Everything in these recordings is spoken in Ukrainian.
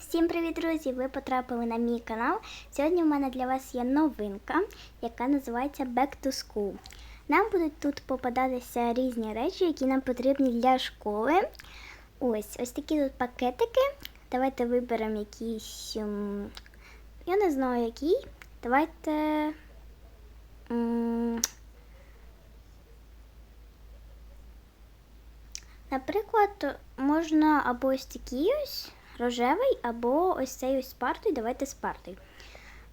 Всім привіт, друзі! Ви потрапили на мій канал. Сьогодні в мене для вас є новинка, яка називається Back to School. Нам будуть тут попадатися різні речі, які нам потрібні для школи. Ось ось такі тут пакетики. Давайте виберемо якийсь. ем, Я не знаю який. Давайте. Наприклад, можна або ось такий ось рожевий, або ось цей ось партою. Давайте з партою.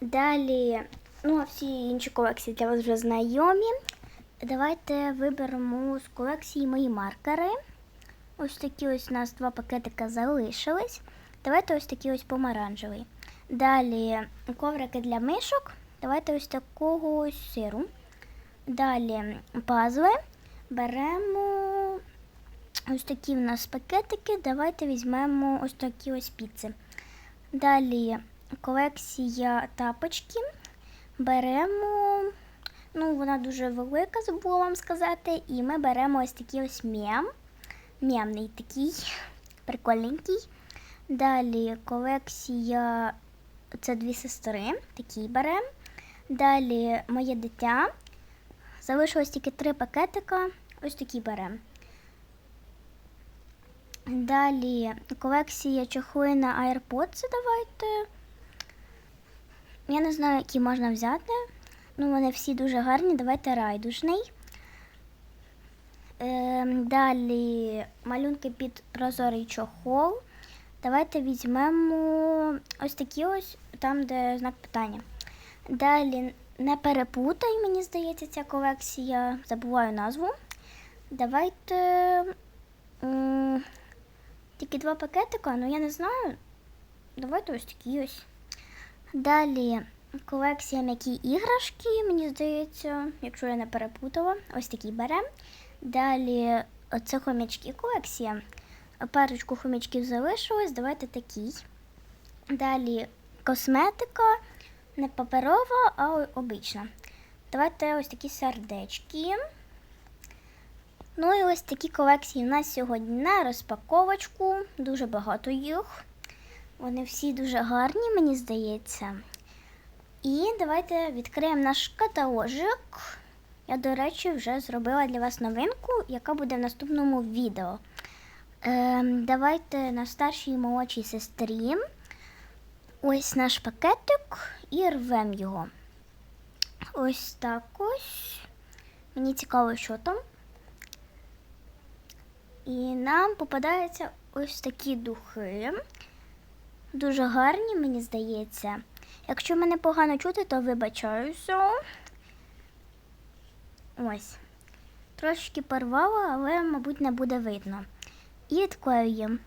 Далі, ну а всі інші колекції для вас вже знайомі. Давайте виберемо з колекції мої маркери. Ось такі ось у нас два пакетика залишились. Давайте ось такий ось помаранчевий. Далі коврики для мишок. Давайте ось такого ось сиру. Далі пазли. Беремо ось такі в нас пакетики. Давайте візьмемо ось такі ось піци. Далі колекція тапочки. Беремо, ну, вона дуже велика, забула вам сказати. І ми беремо ось такий ось м'ям. М'ямний такий, прикольненький. Далі колекція це дві сестри, такий беремо. Далі моє дитя. Залишилось тільки три пакетика. Ось такі беремо. Далі колекція чохли AirPods давайте. Я не знаю, які можна взяти. Ну, вони всі дуже гарні. Давайте райдужний. Ем, далі малюнки під прозорий чохол. Давайте візьмемо ось такі ось, там, де знак питання. Далі не перепутай, мені здається, ця колекція. Забуваю назву. Давайте. Тільки два пакетика, ну я не знаю. Давайте ось такі ось. Далі колекція м'які іграшки, мені здається, якщо я не перепутала, ось такі беремо. Далі це хомячки колекція. Парочку хомячків залишилось, давайте такий. Далі косметика, не паперова, а обична. Давайте ось такі сердечки. Ну і ось такі колекції у нас сьогодні на розпаковочку. Дуже багато їх. Вони всі дуже гарні, мені здається. І давайте відкриємо наш каталожик. Я, до речі, вже зробила для вас новинку, яка буде в наступному відео. Ем, давайте на старшій і молодшій сестрі. Ось наш пакетик і рвемо його. Ось так ось. Мені цікаво, що там. І нам попадаються ось такі духи. Дуже гарні, мені здається. Якщо мене погано чути, то вибачаюся. Ось. Трошки порвала, але, мабуть, не буде видно. І відклеюємо.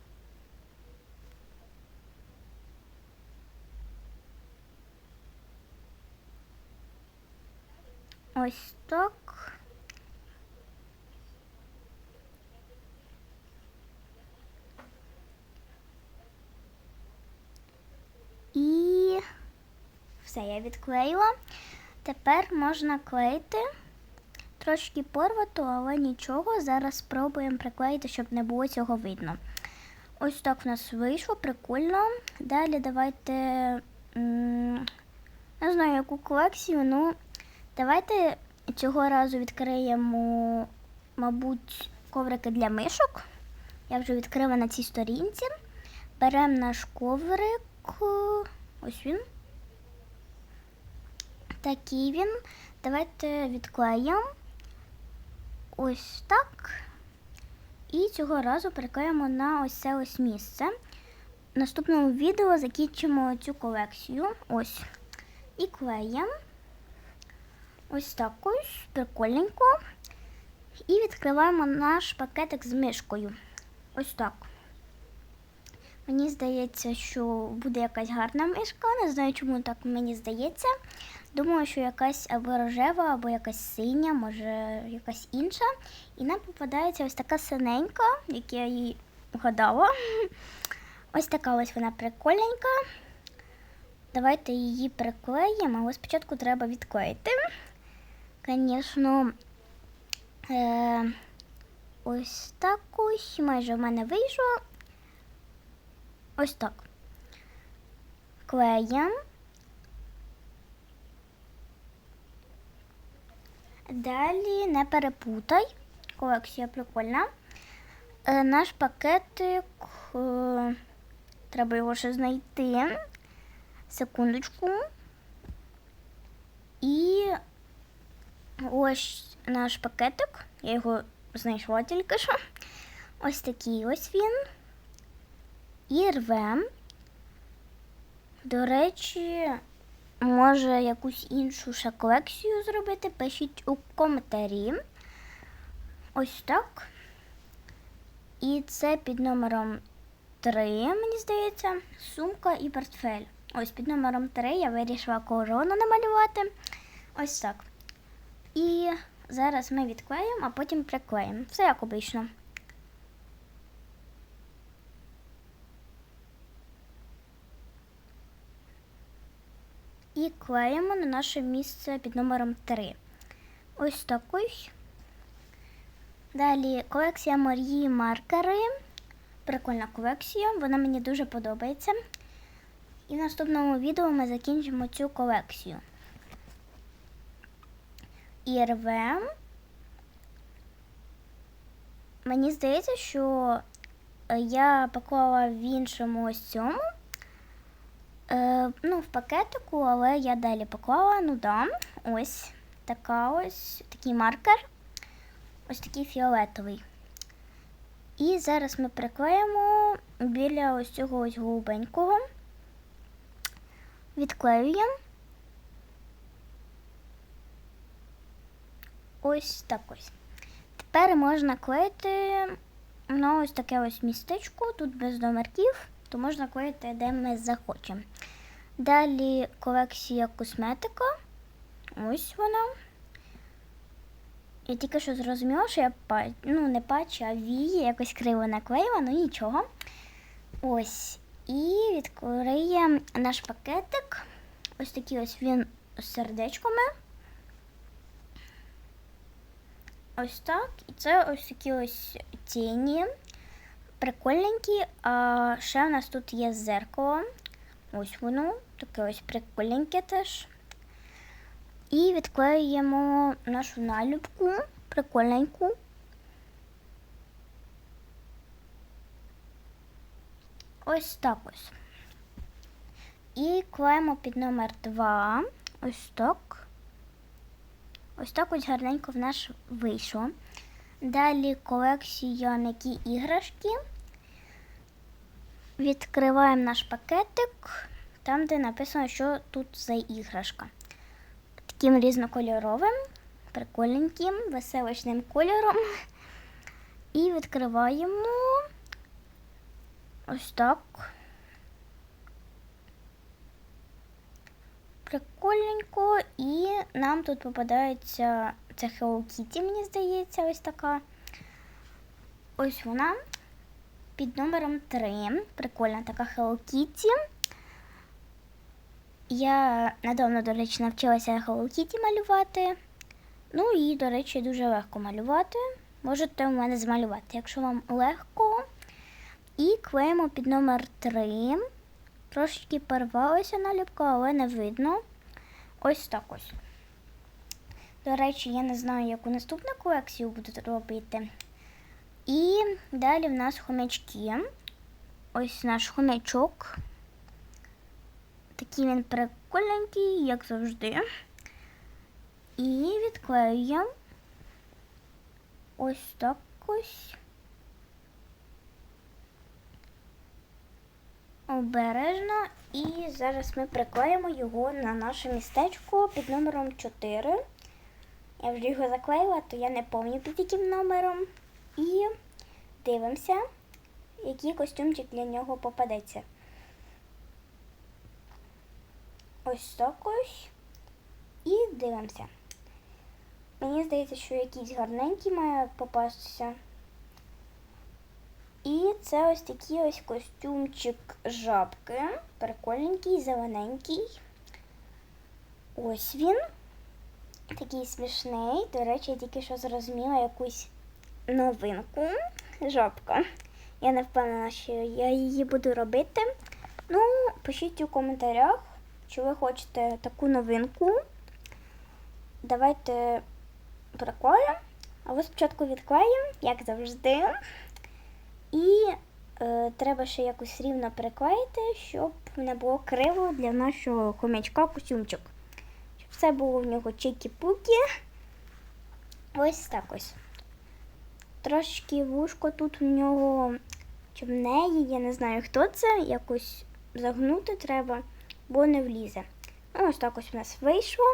Ось так. І все, я відклеїла. Тепер можна клеїти. Трошки порвато, але нічого. Зараз спробуємо приклеїти, щоб не було цього видно. Ось так в нас вийшло, прикольно. Далі давайте. Не знаю, яку колекцію. Ну, давайте цього разу відкриємо, мабуть, коврики для мишок. Я вже відкрила на цій сторінці. Беремо наш коврик. Ось він. Такий він. Давайте відклеїмо. Ось так. І цього разу приклеїмо на ось це ось місце. В наступному відео закінчимо цю колекцію. Ось. І клеїмо. Ось так ось. Прикольненько. І відкриваємо наш пакетик з мишкою. Ось так. Мені здається, що буде якась гарна мишка. Не знаю, чому так мені здається. Думаю, що якась або рожева, або якась синя, може якась інша. І нам попадається ось така синенька, як я її вгадала. Ось така ось вона прикольненька. Давайте її приклеїмо, але спочатку треба відклеїти. Звісно, е, ось так ось майже в мене вийшло. Ось так. клеєм. Далі не перепутай. Колекція прикольна. Е, наш пакетик. Е, треба його ще знайти. Секундочку. І ось наш пакетик. Я його знайшла тільки що. Ось такий ось він. І рвем. До речі, може якусь іншу ще колекцію зробити, пишіть у коментарі. Ось так. І це під номером 3, мені здається, сумка і портфель. Ось під номером 3 я вирішила корону намалювати. Ось так. І зараз ми відклеїмо, а потім приклеїмо. Все як обично. І клеїмо на наше місце під номером 3. Ось так ось. Далі колекція Марії маркери. Прикольна колекція, вона мені дуже подобається. І в наступному відео ми закінчимо цю колекцію. І рвем. Мені здається, що я поклала в іншому ось цьому. Е, ну, в пакетику, але я далі поклала, ну да, ось така ось такий маркер. Ось такий фіолетовий. І зараз ми приклеїмо біля ось цього ось голубенького. Відклеюємо. Ось так ось. Тепер можна клеїти на ось таке ось містечко, тут без номерків, то можна клеїти, де ми захочемо. Далі колекція косметика. Ось вона. Я тільки що зрозуміла, що я ну, не патчу, а вії якось криво наклеїла, ну нічого. Ось. І відкриємо наш пакетик. Ось такий ось він з сердечками. Ось так. І це ось такі ось тіні. Прикольненькі. А ще у нас тут є зеркало. Ось воно. Таке ось прикольненьке теж. І відклеюємо нашу налюбку, прикольненьку. Ось так ось. І клеїмо під номер 2. Ось так. Ось так ось гарненько в нас вийшло. Далі колекція які іграшки. Відкриваємо наш пакетик, там, де написано, що тут за іграшка. Таким різнокольоровим, прикольненьким, веселочним кольором. І відкриваємо ось так. Прикольненько, і нам тут попадається це Hello Kitty, мені здається, ось така. Ось вона під номером 3. Прикольна така Hello Kitty. Я недавно, до речі, навчилася Hello Kitty малювати. Ну і, до речі, дуже легко малювати. Можете у мене змалювати, якщо вам легко. І клеїмо під номер 3. Трошечки порвалася наліпка, але не видно. Ось так ось. До речі, я не знаю, яку наступну колекцію буду робити. І далі в нас хомячки. Ось наш хомячок. Такий він прикольненький, як завжди. І відклеюємо ось так ось. Обережно. І зараз ми приклеїмо його на наше містечко під номером 4. Я вже його заклеїла, то я не пам'ятаю під яким номером. І дивимося, який костюмчик для нього попадеться. Ось так ось. І дивимося. Мені здається, що якийсь гарненький має попастися. І це ось такий ось костюмчик жабки. Прикольненький, зелененький. Ось він. Такий смішний. До речі, я тільки що зрозуміла якусь новинку. Жабка. Я не впевнена, що я її буду робити. Ну, пишіть у коментарях, чи ви хочете таку новинку. Давайте приклеїмо. Але спочатку відклеїмо, як завжди. І е, треба ще якось рівно приклеїти, щоб не було криво для нашого хомячка костюмчик. Щоб все було в нього чики-пуки. Ось так ось. Трошки вушко тут в нього чи в неї, я не знаю, хто це, якось загнути треба, бо не влізе. Ну, ось так ось у нас вийшло.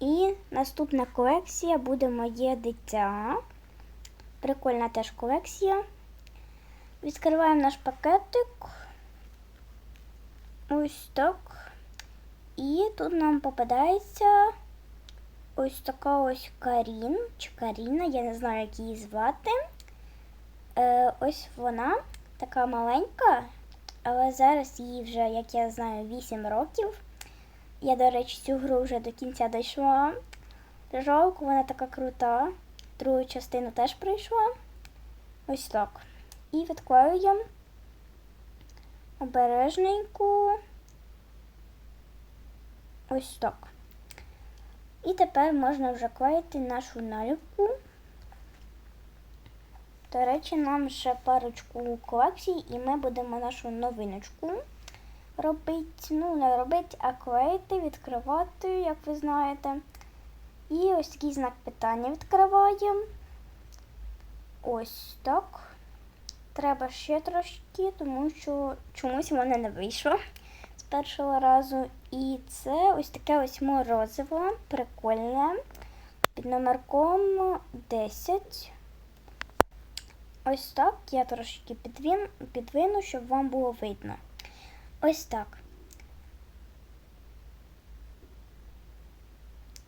І наступна колекція буде моє дитя. Прикольна теж колекція. Відкриваємо наш пакетик. Ось так. І тут нам попадається ось така ось Карін чи Каріна, я не знаю, як її звати. Е, ось вона така маленька, але зараз їй вже, як я знаю, 8 років. Я, до речі, цю гру вже до кінця дійшла. Жалко, вона така крута. Другу частину теж пройшла. Ось так. І відклеюємо обережненько. Ось так. І тепер можна вже клеїти нашу наліпку. До речі, нам ще парочку колекцій, і ми будемо нашу новиночку робити. Ну, не робити, а клеїти, відкривати, як ви знаєте. І ось такий знак питання відкриваємо. Ось так. Треба ще трошки, тому що чомусь воно не вийшло з першого разу. І це ось таке ось морозиво, прикольне. Під номерком 10. Ось так. Я трошки підвину, щоб вам було видно. Ось так.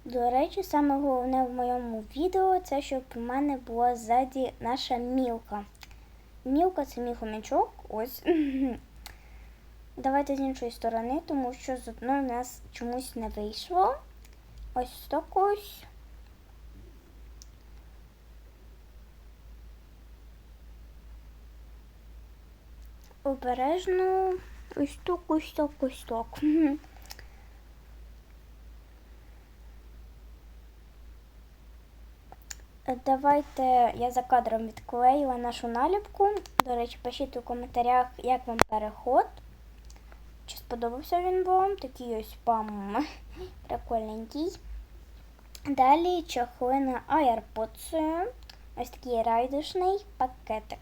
До речі, саме головне в моєму відео це щоб у мене була ззаді наша мілка. Мілка це мій хомячок. Ось. Давайте з іншої сторони, тому що з одної у нас чомусь не вийшло. Ось так ось. Обережно ось так, ось так, ось так. Давайте я за кадром відклеїла нашу наліпку. До речі, пишіть у коментарях, як вам переход. Сподобався він вам? Такий ось пам прикольненький. Далі чохли на AirPods. Ось такий райдушний пакетик.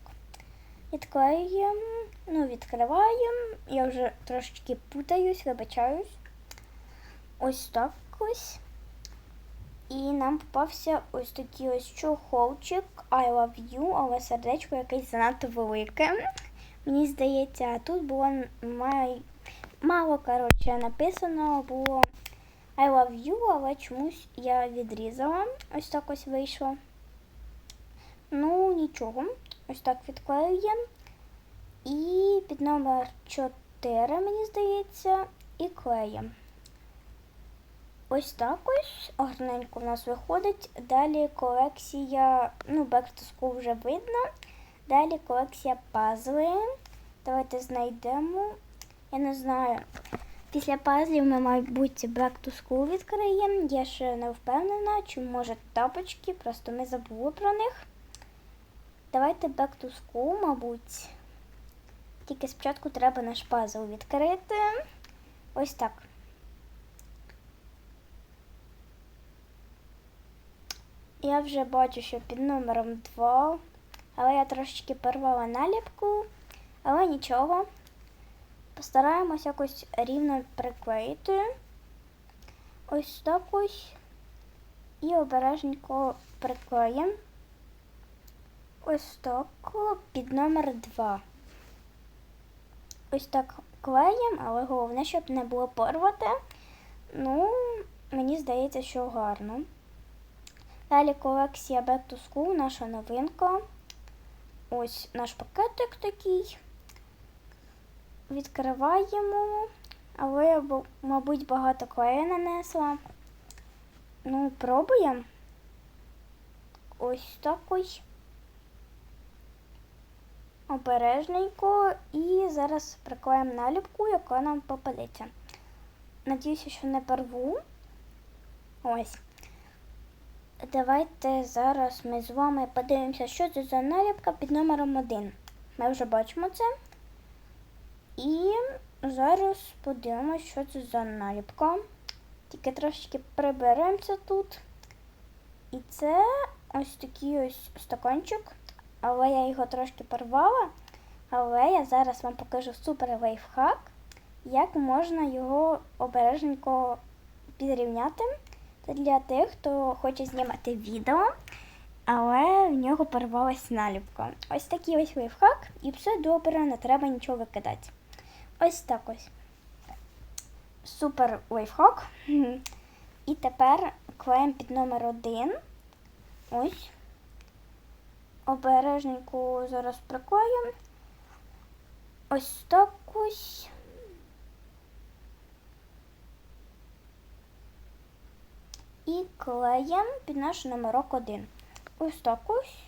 Відклеюємо, ну, відкриваємо. Я вже трошечки путаюсь, вибачаюсь. Ось так ось. І нам попався ось такий ось чохолчик I love you, але сердечко якесь занадто велике. Мені здається, тут було май... мало коротше, написано було I love you, але чомусь я відрізала. Ось так ось вийшло. Ну, нічого. Ось так відклеюємо. І під номер 4, мені здається, і клеїмо. Ось так ось гарненько в нас виходить. Далі колекція, ну, Back вже видно. Далі колекція пазли. Давайте знайдемо. Я не знаю. Після пазлів ми, мабуть, Back to School відкриємо. Я ще не впевнена, чи може тапочки, просто ми забули про них. Давайте Back to School, мабуть. Тільки спочатку треба наш пазл відкрити. Ось так. Я вже бачу, що під номером 2, але я трошечки порвала наліпку, але нічого. Постараємось якось рівно приклеїти. Ось так ось. І обережненько приклеїмо. Ось так під номер 2. Ось так клеїмо, але головне, щоб не було порвати. Ну, мені здається, що гарно. Далі колекція Back to School, наша новинка. Ось наш пакетик такий. Відкриваємо, але я, мабуть, багато клею нанесла. Ну, пробуємо. Ось так ось. обережненько і зараз приклеїмо наліпку, яка нам попадеться. Надіюся, що не порву. Ось. Давайте зараз ми з вами подивимося, що це за наліпка під номером 1. Ми вже бачимо це. І зараз подивимося, що це за наліпка. Тільки трошечки приберемося тут. І це ось такий ось стаканчик, але я його трошки порвала. Але я зараз вам покажу супер лайфхак, як можна його обережненько підрівняти. Це для тих, хто хоче знімати відео, але в нього порвалась наліпка. Ось такий ось лайфхак, і все добре, не треба нічого викидати. Ось так ось. Супер лайфхак. І тепер клеїмо під номер один. Ось. Обережненько зараз приклеїмо. Ось так ось. І клеїмо під наш номерок один. Ось так ось.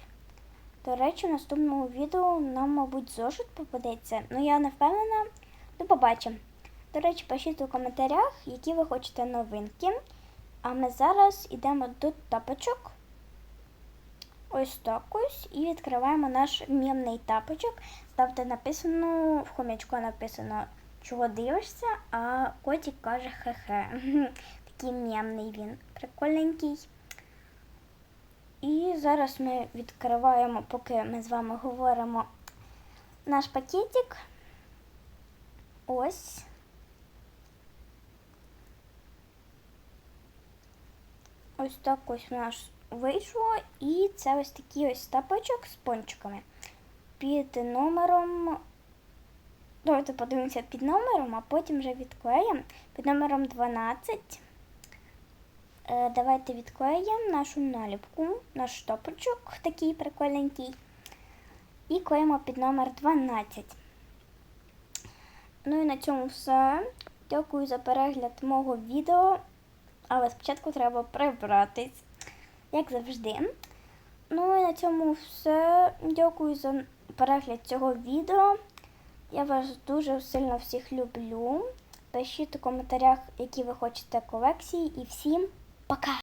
До речі, в наступному відео нам, мабуть, зошит попадеться. Ну, я не впевнена. Ну, побачимо. До речі, пишіть у коментарях, які ви хочете новинки. А ми зараз йдемо до тапочок. Ось так ось. І відкриваємо наш мємний тапочок. Ставте написано, в хомячку написано, чого дивишся, а котик каже хе-хе. Такий мємний він. Прикольненький. І зараз ми відкриваємо, поки ми з вами говоримо наш пакетик. Ось. Ось так ось у нас вийшло. І це ось такий ось тапочок з пончиками. Під номером. Давайте подивимося під номером, а потім вже відклеїмо. Під номером 12. Е, Давайте відклеїмо нашу наліпку, наш топочок такий прикольненький. І клеїмо під номер 12. Ну і на цьому все. Дякую за перегляд мого відео. Але спочатку треба прибратись, як завжди. Ну і на цьому все. Дякую за перегляд цього відео. Я вас дуже сильно всіх люблю. Пишіть у коментарях, які ви хочете колекції. І всім пока!